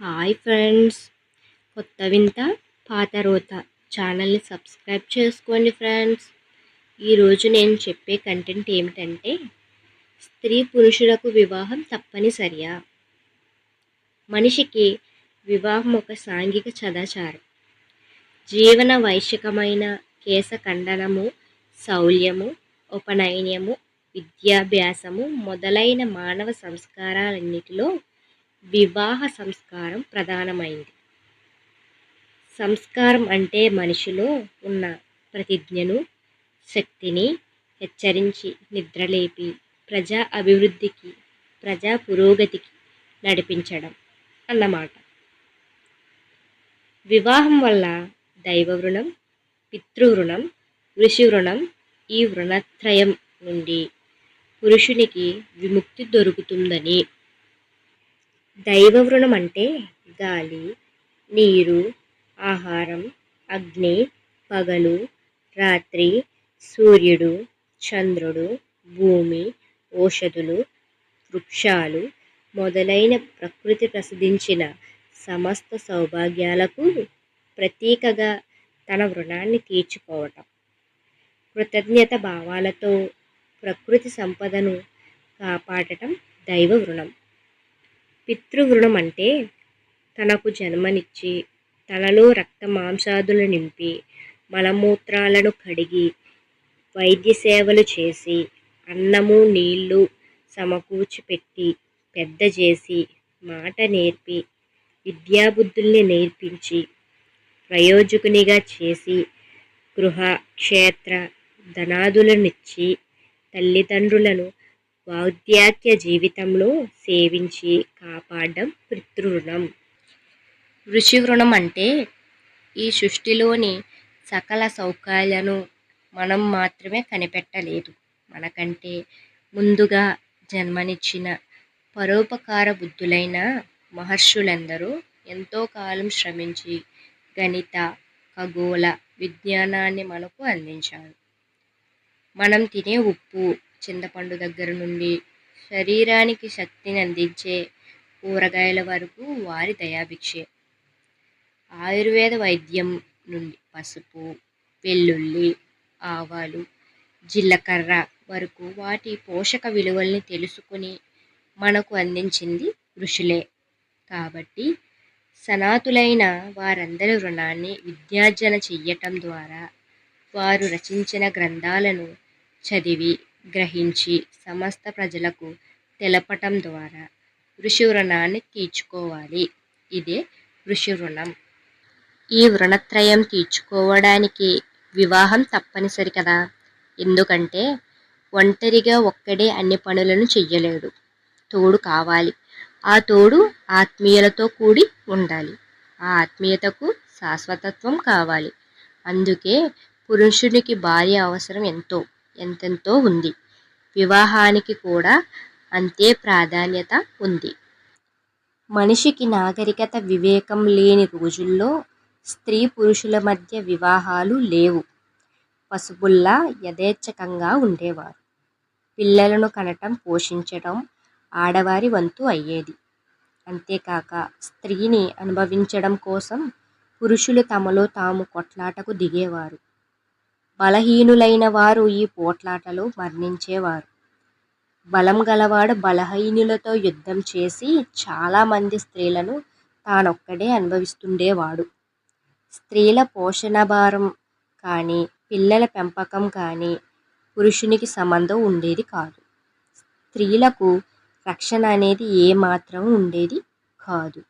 Hi friends. కొత్త వింత పాత రోత ఛానల్ని సబ్స్క్రైబ్ చేసుకోండి ఫ్రెండ్స్. ఈరోజు నేను చెప్పే కంటెంట్ ఏమిటంటే స్త్రీ పురుషులకు వివాహం తప్పనిసరియా? మనిషికి వివాహం ఒక సాంఘిక సదాచారం. జీవన వైశికమైన కేశఖండనము శౌల్యము ఉపనయనము విద్యాభ్యాసము మొదలైన మానవ సంస్కారాలన్నిటిలో వివాహ సంస్కారం ప్రధానమైంది. సంస్కారం అంటే మనిషిలో ఉన్న ప్రతిజ్ఞను శక్తిని హెచ్చరించి నిద్రలేపి ప్రజా అభివృద్ధికి ప్రజా పురోగతికి నడిపించడం అన్నమాట. వివాహం వల్ల దైవ రుణం పితృ ఋషి రుణం ఈ వృణత్రయం నుండి పురుషునికి విముక్తి దొరుకుతుందని దైవవృణం అంటే గాలి నీరు ఆహారం అగ్ని పగలు రాత్రి సూర్యుడు చంద్రుడు భూమి ఔషధులు వృక్షాలు మొదలైన ప్రకృతి ప్రసిద్ధించిన సమస్త సౌభాగ్యాలకు ప్రతీకగా తన రుణాన్ని తీర్చుకోవటం. కృతజ్ఞత భావాలతో ప్రకృతి సంపదను కాపాడటం దైవ రుణం పితృవృణం అంటే తనకు జన్మనిచ్చి తనలో రక్త మాంసాదులు నింపి మలమూత్రాలను కడిగి వైద్య సేవలు చేసి అన్నము నీళ్ళు సమకూర్చిపెట్టి పెద్ద చేసి మాట నేర్పి విద్యాబుద్ధుల్ని నేర్పించి ప్రయోజకునిగా చేసి గృహ క్షేత్ర ధనాదులనిచ్చి తల్లిదండ్రులను వాద్యాఖ్య జీవితంలో సేవించి కాపాడడం పితృణం ఋషి అంటే ఈ సృష్టిలోని సకల సౌకర్యాలను మనం మాత్రమే కనిపెట్టలేదు. మనకంటే ముందుగా జన్మనిచ్చిన పరోపకార బుద్ధులైన మహర్షులందరూ ఎంతో కాలం శ్రమించి గణిత ఖగోళ విజ్ఞానాన్ని మనకు అందించారు. మనం తినే ఉప్పు చింతపండు దగ్గర నుండి శరీరానికి శక్తిని అందించే కూరగాయల వరకు వారి దయాభిక్షే. ఆయుర్వేద వైద్యం నుండి పసుపు వెల్లుల్లి ఆవాలు జీలకర్ర వరకు వాటి పోషక విలువల్ని తెలుసుకుని మనకు అందించింది ఋషులే. కాబట్టి సనాతులైన వారందరి రుణాన్ని విద్యార్జన చెయ్యటం ద్వారా వారు రచించిన గ్రంథాలను చదివి గ్రహించి సమస్త ప్రజలకు తెలపటం ద్వారా ఋషి రుణాన్ని తీర్చుకోవాలి. ఇదే ఋషి రుణం ఈ రుణత్రయం తీర్చుకోవడానికి వివాహం తప్పనిసరి కదా. ఎందుకంటే ఒంటరిగా ఒక్కడే అన్ని పనులను చెయ్యలేడు. తోడు కావాలి. ఆ తోడు ఆత్మీయులతో కూడి ఉండాలి. ఆ ఆత్మీయతకు శాశ్వతత్వం కావాలి. అందుకే పురుషునికి భార్య అవసరం ఎంతో. ఎంతెంతో ఉంది. వివాహానికి కూడా అంతే ప్రాధాన్యత ఉంది. మనిషికి నాగరికత వివేకం లేని రోజుల్లో స్త్రీ పురుషుల మధ్య వివాహాలు లేవు. పసుపుల్లా యథేచ్ఛకంగా ఉండేవారు. పిల్లలను కనటం పోషించటం ఆడవారి వంతు అయ్యేది. అంతేకాక స్త్రీని అనుభవించడం కోసం పురుషులు తమలో తాము కొట్లాటకు దిగేవారు. బలహీనులైన వారు ఈ పోట్లాటలో మరణించేవారు. బలం గలవాడు బలహీనులతో యుద్ధం చేసి చాలామంది స్త్రీలను తానొక్కడే అనుభవిస్తుండేవాడు. స్త్రీల పోషణ భారం కానీ పిల్లల పెంపకం కానీ పురుషునికి సంబంధం ఉండేది కాదు. స్త్రీలకు రక్షణ అనేది ఏమాత్రం ఉండేది కాదు.